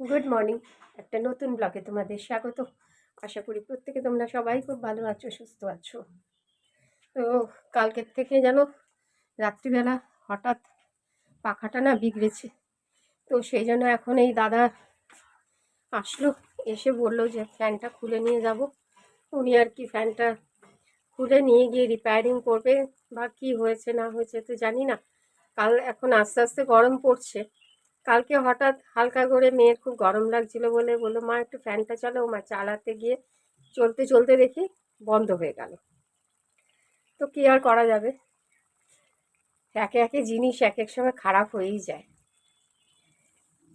Good morning একটা নতুন ব্লগে তোমাদের স্বাগত আশা করি প্রত্যেকে তোমরা সবাই খুব ভালো আছো, সুস্থ আছো। তো কালকের থেকে যেন রাত্রিবেলা হঠাৎ পাখাটা না বিগড়েছে। তো সেই জন্য এখন এই দাদা আসলো, এসে বলল যে ফ্যানটা খুলে নিয়ে যাব। উনি আর কি ফ্যানটা খুলে নিয়ে গিয়ে রিপেয়ারিং করবে, বা কী হয়েছে না হয়েছে তো জানি না। কাল এখন আস্তে আস্তে গরম পড়ছে। কালকে হঠাৎ হালকা করে মেয়ের খুব গরম লাগছিল বলে বলল, মা, একটু ফ্যানটা চালাও। মা চালাতে গিয়ে চলতে চলতে দেখি বন্ধ হয়ে গেল। তো কী আর করা যাবে? একে একে জিনিস এক এক সময় খারাপ হয়েই যায়।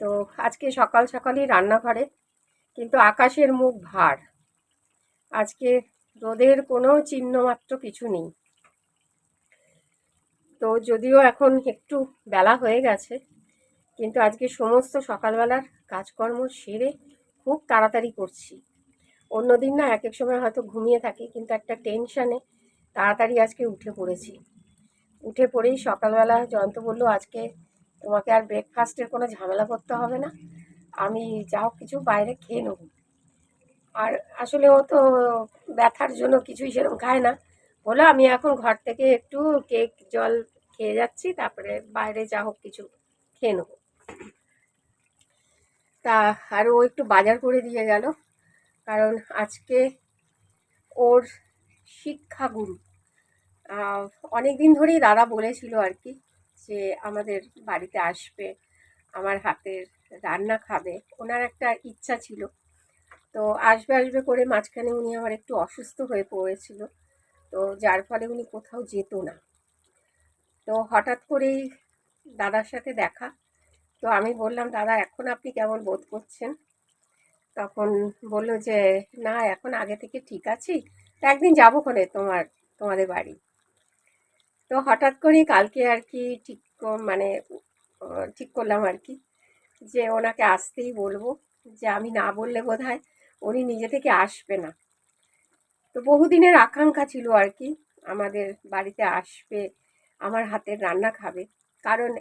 তো আজকে সকাল সকালই রান্নাঘরে, কিন্তু আকাশের মুখ ভার। আজকে রোদের কোনো চিহ্ন মাত্র কিছু নেই। তো যদিও এখন একটু বেলা হয়ে গেছে কিন্তু আজকে সমস্ত সকালবেলার কাজকর্ম সেরে খুব তাড়াতাড়ি করছি। অন্যদিন না এক এক সময় হয়তো ঘুমিয়ে থাকি, কিন্তু একটা টেনশানে তাড়াতাড়ি আজকে উঠে পড়েছি। উঠে পড়েই সকালবেলা জয়ন্ত বলল, আজকে তোমাকে আর ব্রেকফাস্টের কোনো ঝামেলা করতে হবে না, আমি যাও কিছু বাইরে খেয়ে নেব। আর আসলে ও তো ব্যথার জন্য কিছুই সেরকম খায় না। বলে আমি এখন ঘর থেকে একটু কেক, জল খেয়ে যাচ্ছি, তারপরে বাইরে যা হোক কিছু খেয়ে নেব। তা আর ও একটু বাজার করে দিয়ে গেল, কারণ আজকে ওর শিক্ষাগুরু। অনেক দিন ধরেই দাদা বলেছিল আর কি যে আমাদের বাড়িতে আসবে, আমার হাতের রান্না খাবে, ওনার একটা ইচ্ছা ছিল। তো আসবে আসবে করে মাঝখানে উনি আমার একটু অসুস্থ হয়ে পড়েছিল, তো যার ফলে উনি কোথাও যেত না। তো হঠাৎ করেই দাদার সাথে দেখা তো আমি বললাম, দাদা, এখন আপনি কেমন বোধ করছেন? তখন বলল যে, না, এখন আগে থেকে ঠিক আছি। একদিন যাব খনে তোমার, তোমাদের বাড়ি। তো হঠাৎ করেই কালকে আর কি ঠিক মানে ঠিক করলাম আর কি যে, ওনাকে আসতেই বলব যে, আমি না বললে বোধ হয় উনি নিজে থেকে আসবে না। তো বহুদিনের আকাঙ্ক্ষা ছিল আর কি, আমাদের বাড়িতে আসবে, আমার হাতের রান্না খাবে। কারণ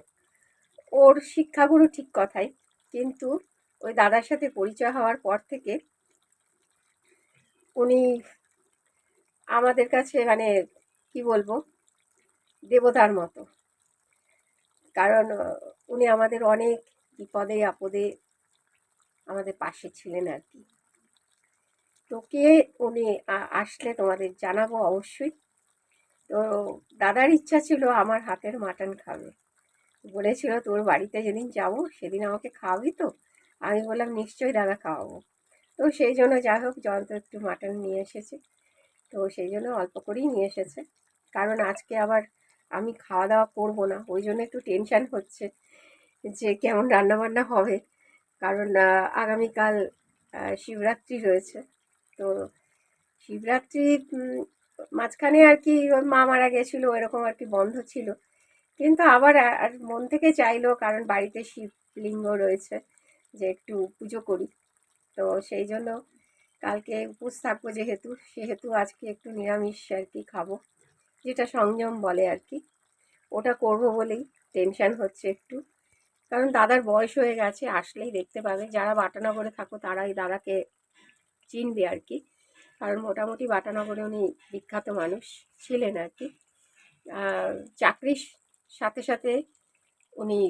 ওর শিক্ষাগুরু ঠিক কথাই। কিন্তু ওই দাদার সাথে পরিচয় হওয়ার পর থেকে উনি আমাদের কাছে মানে কি বলব, দেবতার মতো। কারণ, উনি আমাদের অনেক বিপদে, আপদে আমাদের পাশে ছিলেন আর কি। তোকে উনি আসলে তোমাদের জানাব অবশ্যই। তো দাদার ইচ্ছা ছিল আমার হাতের মাটন খাবে। বলেছিল, তোর বাড়িতে যেদিন যাব সেদিন আমাকে খাওয়াবি তো? আমি বললাম, নিশ্চয়ই দাদা খাওয়াবো। তো সেই জন্য যাই হোক জয়ন্ত একটু মাটন নিয়ে এসেছে। তো সেই জন্য অল্প করেই নিয়ে এসেছে। কারণ আজকে আবার আমি খাওয়া দাওয়া করব না, ওই জন্য একটু টেনশান হচ্ছে যে কেমন রান্নাবান্না হবে। কারণ আগামীকাল শিবরাত্রি রয়েছে। তো শিবরাত্রি মাঝখানে আর কি মা মারা গেছিল, এরকম আর কি বন্ধ ছিল। কিন্তু আবার আর মন থেকে চাইলো, কারণ বাড়িতে শিবলিঙ্গ রয়েছে, যে একটু পুজো করি। তো সেই জন্য কালকে উপোস থাকব যেহেতু, সেহেতু আজকে একটু নিরামিষ আর কি খাব, যেটা সংযম বলে আর কি। ওটা করব বলেই টেনশান হচ্ছে একটু। কারণ দাদার বয়স হয়ে গেছে, আসলেই দেখতে পাবে। যারা বাটানগরে থাকো, তারাই দাদাকে চিনবে আর কি। কারণ মোটামুটি বাটানগরে উনি বিখ্যাত মানুষ ছিলেন আর কি। চাকরির সাথে সাথে উনি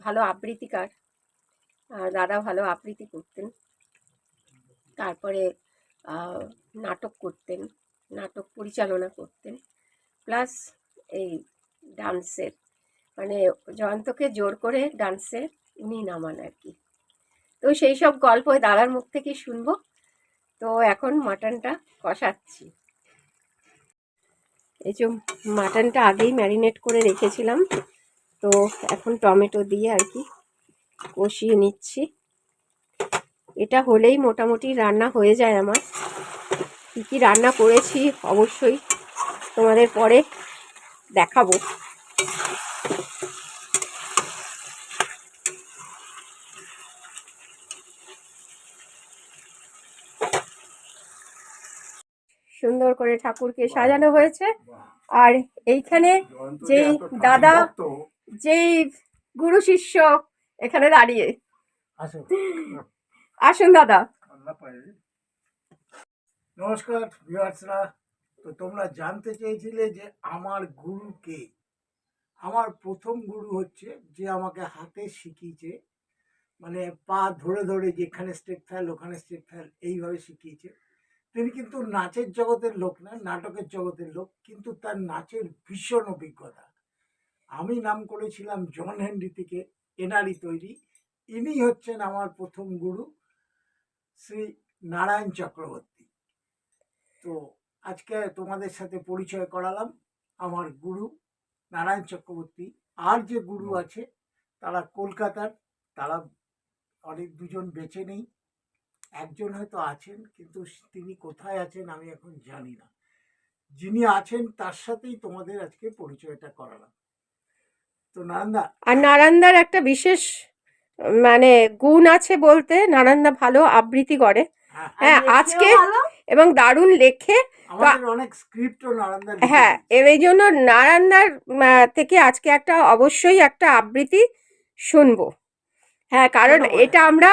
ভালো আবৃত্তিকার দাদা ভালো আবৃত্তি করতেন। তারপরে নাটক করতেন, নাটক পরিচালনা করতেন। প্লাস এই ডান্সের মানে জয়ন্তকে জোর করে ডান্সে উনি নামান আর কি। তো সেই সব গল্প দাদার মুখ থেকে শুনব। তো এখন মাটনটা কষাচ্ছি। এই যে মাটনটা আগেই ম্যারিনেট করে রেখেছিলাম, তো এখন টমেটো দিয়ে আর কি কষিয়ে নিচ্ছি। এটা হলেই মোটামুটি রান্না হয়ে যায় আমার। কী কী রান্না করেছি অবশ্যই তোমাদের পরে দেখাবো। সুন্দর করে ঠাকুরকে সাজানো হয়েছে। আর এইখানে যেই দাদা যেই গুরু শিষ্য এখানে দাঁড়িয়ে। আসুন। দাদা। নমস্কার ভিউয়ার্সরা তো তোমরা জানতে চেয়েছিলে যে আমার গুরু কে? আমার প্রথম গুরু হচ্ছে যে আমাকে হাতে শিখিয়েছে। মানে পা ধরে ধরে যেখানে স্টেপ ফেল ওখানে স্টেপ ফেল এইভাবে শিখিয়েছে। তিনি কিন্তু নাচের জগতের লোক না নাটকের জগতের লোক কিন্তু তার নাচের ভীষণ অভিজ্ঞতা। আমি নাম করেছিলাম জন হেনরি থেকে এনারি তৈরি। ইনি হচ্ছেন আমার প্রথম গুরু শ্রী নারায়ণ চক্রবর্তী। তো আজকে তোমাদের সাথে পরিচয় করালাম আমার গুরু নারায়ণ চক্রবর্তী। আর যে গুরু আছে তারা কলকাতার তারা অনেক দুজন বেঁচে নেই। একজন হয়তো আছেন কিন্তু তিনি কোথায় আছেন আমি এখন জানি না। যিনি আছেন তার সাথেই তোমাদের আজকে পরিচয়টা করালাম। তো নারায়ণদা আর নারান্দার একটা বিশেষ মানে গুণ আছে বলতে নারান্দা ভালো আবৃত্তি করে। হ্যাঁ, হ্যাঁ আজকে এবং দারুণ লেখে। অনেক হ্যাঁ এই জন্য নারান্দার থেকে আজকে একটা অবশ্যই একটা আবৃত্তি শুনব। হ্যাঁ কারণ এটা আমরা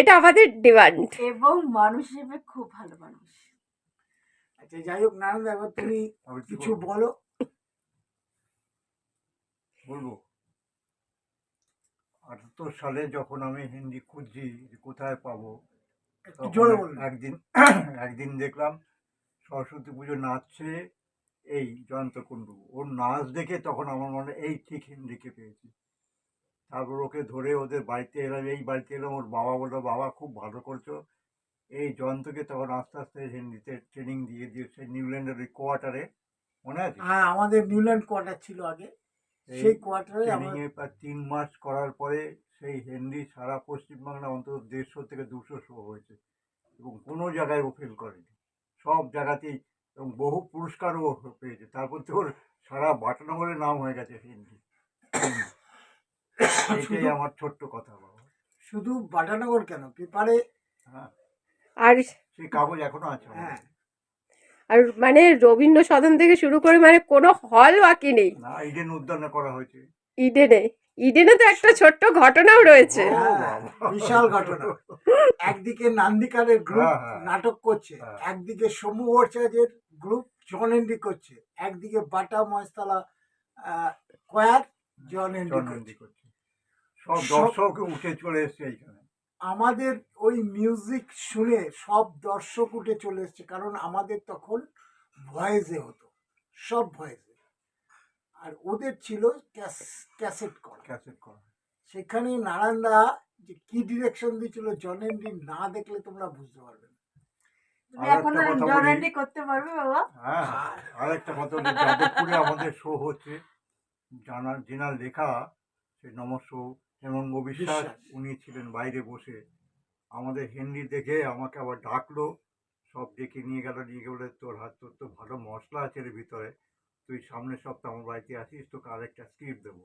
এটা আমাদের ডিমান্ড এবং মানুষ হিসেবে খুব ভালো মানুষ। আচ্ছা যাই হোক নারায়ণদা এবার তুমি কিছু বলো। বলব? আটাত্তর সালে যখন আমি হিন্দি খুঁজছি যে কোথায় পাবো? একদিন একদিন দেখলাম সরস্বতী পুজো নাচছে এই জয়ন্ত কুণ্ডু ওর নাচ দেখে তখন আমার মনে হয়, এই ঠিক হিন্দিকে পেয়েছি। তারপর ওকে ধরে ওদের বাড়িতে এলাম এই বাড়িতে এলাম ওর বাবা বলল বাবা খুব ভালো করছ। এই জয়ন্তকে তখন আস্তে আস্তে হিন্দিতে ট্রেনিং দিয়ে দিয়েছে নিউল্যান্ডের ওই কোয়ার্টারে মনে আছে? হ্যাঁ আমাদের নিউল্যান্ড কোয়ার্টার ছিল আগে। সেই কোয়ার্টারে ট্রেনিং আমরা এ প্রায় তিন মাস করার পরে সেই হিন্দি সারা পশ্চিমবাংলা অন্তত দেড়শো থেকে দুশো শো হয়েছে এবং কোনো জায়গায় ও ফেল করেনি। সব জায়গাতেই এবং বহু পুরস্কারও পেয়েছে। তারপর তো ওর সারা বাটানগরের নাম হয়ে গেছে হিন্দি এইটাই শুধু- আমার ছোট্ট কথা বাবা। শুধু বাটানগর কেন? পেপারে হ্যাঁ। আর সেই কাগজ এখনও আছে হ্যাঁ। আর মানে রবীন্দ্র সদন থেকে শুরু করে মানে কোনো হল বাকি নেই। না ইডেন উদ্যানে করা হয়েছে। ইডেনে। ইডেনে তো একটা ছোট্ট ঘটনাও রয়েছে। হ্যাঁ, বিশাল ঘটনা। একদিকে নান্দিকারের গ্রুপ হ্যাঁ। নাটক করছে। একদিকে সমু ভট্টাচার্যের গ্রুপ জন হেনরি করছে একদিকে বাটা মহেশতলা কয়ার জন জন্মদিন করছে। সব দর্শক উঠে চলে এসছে এইখানে। আমাদের ওই মিউজিক শুনে সব দর্শক উঠে চলে এসছে কারণ আমাদের তখন ভয়েসে হতো সব ভয়েসে। আর ওদের ছিল ক্যাসেট করা ক্যাসেট করা সেখানে নারায়ণদা যে কি ডিরেকশন দিয়েছিল জনেন্দ্রি না দেখলে তোমরা বুঝতে পারবে না। হ্যাঁ আরেকটা কথা হলো যাদবপুরে আমাদের শো হচ্ছে জানার জেনার লেখা সে নমস্য হেমঙ্গ বিশ্বাস। উনি ছিলেন বাইরে বসে। আমাদের হিন্দি দেখে আমাকে আবার ডাকলো সব ডেকে নিয়ে গেল নিয়ে গেলে তোর হাত তোর তো ভালো মশলা আছে এর ভিতরে। তুই সামনের সপ্তাহ আমার বাড়িতে আসিস তোকে আরেকটা স্ক্রিপ্ট দেবো।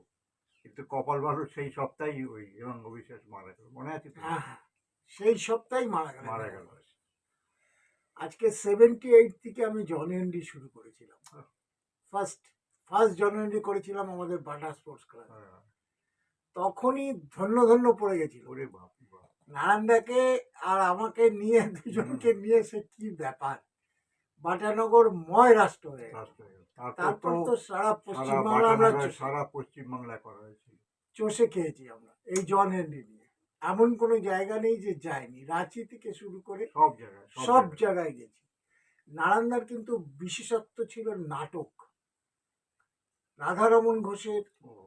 কিন্তু কপাল ভালো সেই সপ্তাহেই ওই হেমঙ্গ বিশ্বাস মারা গেল। মনে আছে তো সেই সপ্তাহেই মারা গেল। মারা গেল আজকে সেভেন্টি এইট থেকে আমি জন হেনরি শুরু করেছিলাম। ফার্স্ট ফার্স্ট জন হেনরি করেছিলাম আমাদের বাটা স্পোর্টস ক্লাব হ্যাঁ, তখনই ধন্য ধন্য পড়ে গেছিল। ওরে বাপ। নারায়ণদাকে আর আমাকে নিয়ে দুজনকে নিয়ে সে কি ব্যাপার? বাটানগর ময় রাষ্ট্র হয়ে। তারপর তো সারা পশ্চিমবাংলা সারা পশ্চিমবাংলায় করা হয়েছিল চষে খেয়েছি আমরা এই জন হেনরি নিয়ে। এমন কোনো জায়গা নেই যে যায়নি। রাঁচি থেকে শুরু করে সব জায়গায় সব জায়গায়। জায়গায় গেছি। নারায়ণদার কিন্তু বিশেষত্ব ছিল নাটক। রাধারমন ঘোষের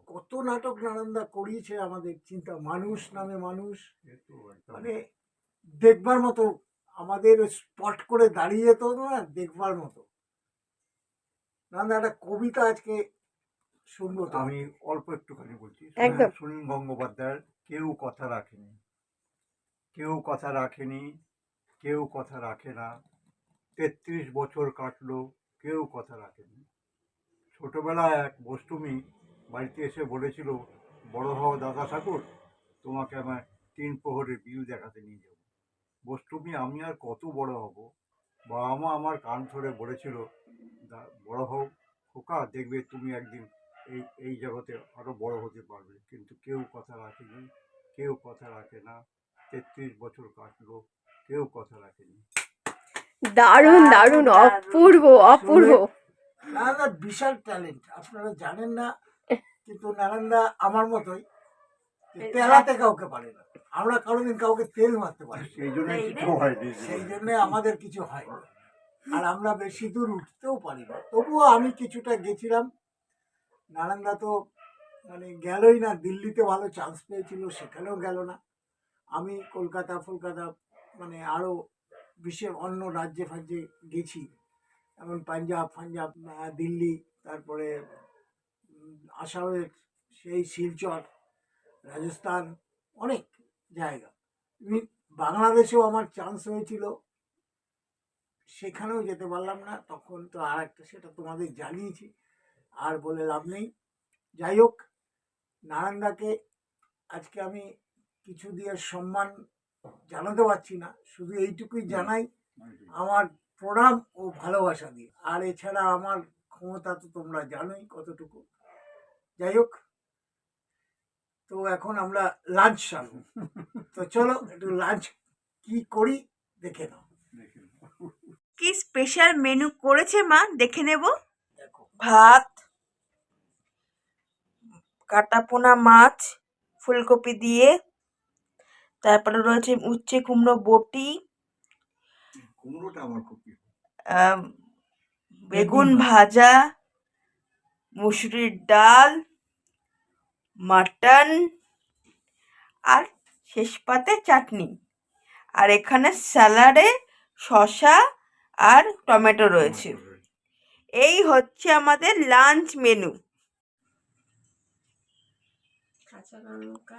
কত নাটক নারায়ণদা করিয়েছে আমাদের চিন্তা মানুষ নামে মানুষ। তো মানে দেখবার মতো আমাদের স্পট করে দাঁড়িয়ে যেত না দেখবার মতো। নারায়ণদা একটা কবিতা আজকে শুনব তো। আমি অল্প একটুখানি বলছি। একদম। সুনীল গঙ্গোপাধ্যায়ের কেউ কথা রাখেনি। কেউ কথা রাখেনি কেউ কথা রাখে না। তেত্রিশ বছর কাটলো কেউ কথা রাখেনি। ছোটবেলায় এক বষ্টমী বাড়িতে এসে বলেছিল বড় হও দাদা ঠাকুর তোমাকে আমার তিন প্রহরের বিউ দেখাতে নিয়ে যাব। বষ্টমী আমি আর কত বড় হব? বাবা মা আমার কান ধরে বলেছিল "দা- বড় হও খোকা দেখবে তুমি একদিন এই এই জগতে আরও বড় হতে পারবে। কিন্তু কেউ কথা রাখেনি কেউ কথা রাখে না তেত্রিশ বছর কাটলো কেউ কথা রাখেনি। দারুণ দারুণ, অপূর্ব অপূর্ব। নারায়ণদা বিশাল ট্যালেন্ট আপনারা জানেন না কিন্তু নারায়ণদা আমার মতোই তেলাতে কাউকে পারে না। আমরা কোনোদিন কাউকে তেল মারতে পারি সেই জন্য কিছু হয়নি। সেই জন্য আমাদের কিছু হয় না আর আমরা বেশি দূর উঠতেও পারি না। তবুও আমি কিছুটা গেছিলাম। নারায়ণদা তো মানে গেলই না দিল্লিতে ভালো চান্স পেয়েছিল সেখানেও গেল না। আমি কলকাতা ফলকাতা মানে আরও বিশ্বের অন্য রাজ্যে ফাজ্যে গেছি। যেমন পাঞ্জাব ফাঞ্জাব আহ, দিল্লি তারপরে আসামের সেই শিলচর রাজস্থান অনেক জায়গা। বাংলাদেশেও আমার চান্স হয়েছিল। সেখানেও যেতে পারলাম না। তখন তো আর একটা সেটা তোমাদের জানিয়েছি আর বলে লাভ নেই। যাই হোক নারায়ণদাকে আজকে আমি কিছু দিয়ে সম্মান জানাতে পারছি না। শুধু এইটুকুই জানাই আমার প্রণাম ও ভালোবাসা দিয়ে। আর এছাড়া আমার ক্ষমতা তো তোমরা জানোই কতটুকু। যাই হোক তো এখন আমরা লাঞ্চ সারবো তো চলো একটু লাঞ্চ কি করি দেখে নাও। কি স্পেশাল মেনু করেছে মা? দেখে নেব। দেখো। ভাত কাটাপোনা মাছ ফুলকপি দিয়ে তারপরে রয়েছে উচ্ছে কুমড়ো বটি কুমড়োটা আমার খুব প্রিয়। বেগুন ভাজা। মুসুরির ডাল মাটন আর শেষ পাতে চাটনি। আর এখানে স্যালাডে শসা আর টমেটো রয়েছে। এই হচ্ছে আমাদের লাঞ্চ মেনু। লঙ্কা।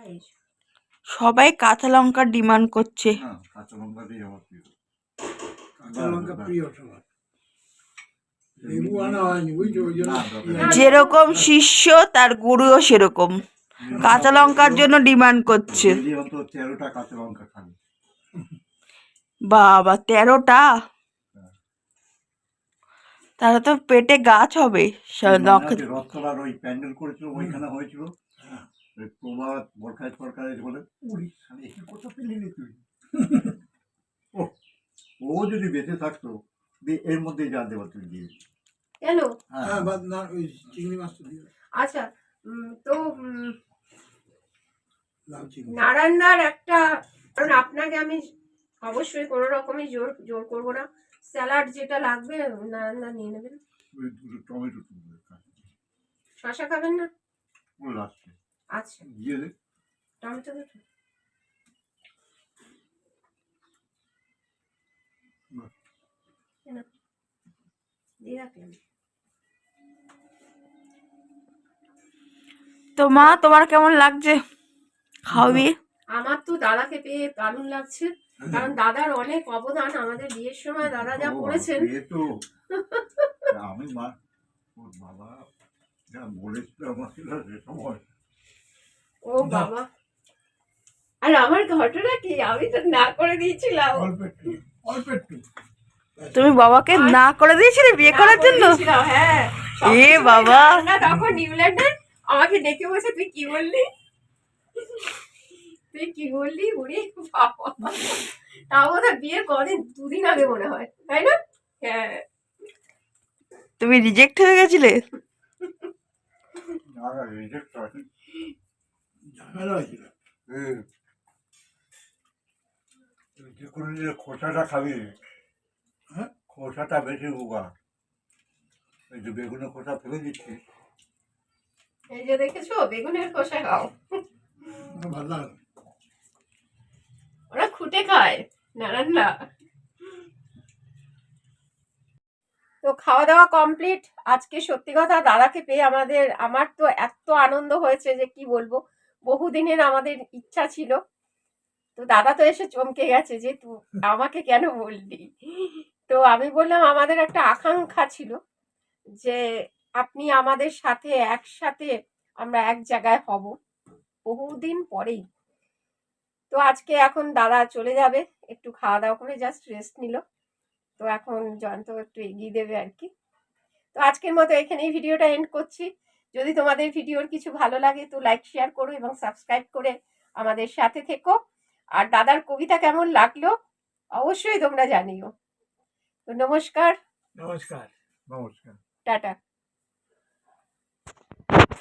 সবাই কাঁচা লঙ্কার ডিমান্ড করছে। হ্যাঁ কাঁচা লঙ্কাটাই আমার প্রিয়। কাঁচা লঙ্কা প্রিয় সবার। যেরকম শিষ্য তার গুরুও সেরকম। কাঁচা লঙ্কার জন্য ডিমান্ড করছে। বাবা তেরোটা? তাহলে তো পেটে গাছ হবে স- লঙ্কা আছে রথতলার ওই প্যান্ডেল করেছিল ওইখানে হয়েছিল। প্রভাত বরখায় সরকারের বলে উড়ি শালি একই কথা পেলি তুই? ও যদি বেঁচে থাকতো দিয়ে এর মধ্যে যা দেওয়া তুই দিয়ে কেন? হ্যাঁ। হ্যাঁ বাদ না ওই চিংড়ি মাছটা দিয়ে আচ্ছা তো নারায়ণদার একটা কারণ আপনাকে আমি অবশ্যই কোনো রকমই জোর জোর করব না। স্যালাড যেটা লাগবে নারায়ণদা নিয়ে নেবেন। দুটো টমেটো শশা খাবেন না? আচ্ছা। টমেটো দুটো বাহ। এই নাও। দিয়ে রাখলাম। তো মা তোমার কেমন লাগছে? খাওয়াবি আমার তো দাদাকে পেয়ে দারুণ লাগছে। কারণ দাদার অনেক অবদান আমাদের বিয়ের সময় দাদা যা করেছেন। আমি মা ওর বাবা যা বলেছিল আমাকে সে সময়। ও বাবা। আর আমার ঘটনা কি? আমি তো না করে দিয়েছিলাম। অল্প একটু অল্প একটু। তুমি বাবাকে না করে দিয়েছিলে বিয়ে করার জন্য? হ্যাঁ এ বাবা। না তখন নিউল্যান্ডে আমাকে ডেকে বসে তুই কি বললি? তুই কি বললি? উড়ি বাবা। তাও বোধ বিয়ের কদিন দুদিন আগে মনে হয় তাই না? হ্যাঁ। তুমি রিজেক্ট হয়ে গেছিলে? খোসাটা খাবি? খোসাটা বেশি উপকার এই যে বেগুনের খোসা ফেলে দিচ্ছি। এই যে দেখেছ? বেগুনের কষা খাও। ভালো লাগে। ওরা খুঁটে খায় নারায়ণ না তো খাওয়া দাওয়া কমপ্লিট আজকে সত্যি কথা দাদাকে পেয়ে আমাদের আমার তো এত আনন্দ হয়েছে যে কি বলব? বহুদিনের আমাদের ইচ্ছা ছিল। তো দাদা তো এসে চমকে গেছে যে তুই আমাকে কেন বললি? তো আমি বললাম, আমাদের একটা আকাঙ্ক্ষা ছিল যে আপনি আমাদের সাথে একসাথে আমরা এক জায়গায় হব বহুদিন পরেই। তো আজকে এখন দাদা চলে যাবে, একটু খাওয়া দাওয়া করে জাস্ট রেস্ট নিল। তো এখন জয়ন্ত একটু এগিয়ে দেবে আর কি। তো আজকের মতো এখানেই ভিডিওটা এন্ড করছি। যদি তোমাদের ভিডিওর কিছু ভালো লাগে তো লাইক শেয়ার করো এবং সাবস্ক্রাইব করে আমাদের সাথে থেকো। আর দাদার কবিতা কেমন লাগল অবশ্যই তোমরা জানিও। তো নমস্কার। নমস্কার। নমস্কার। টাটা।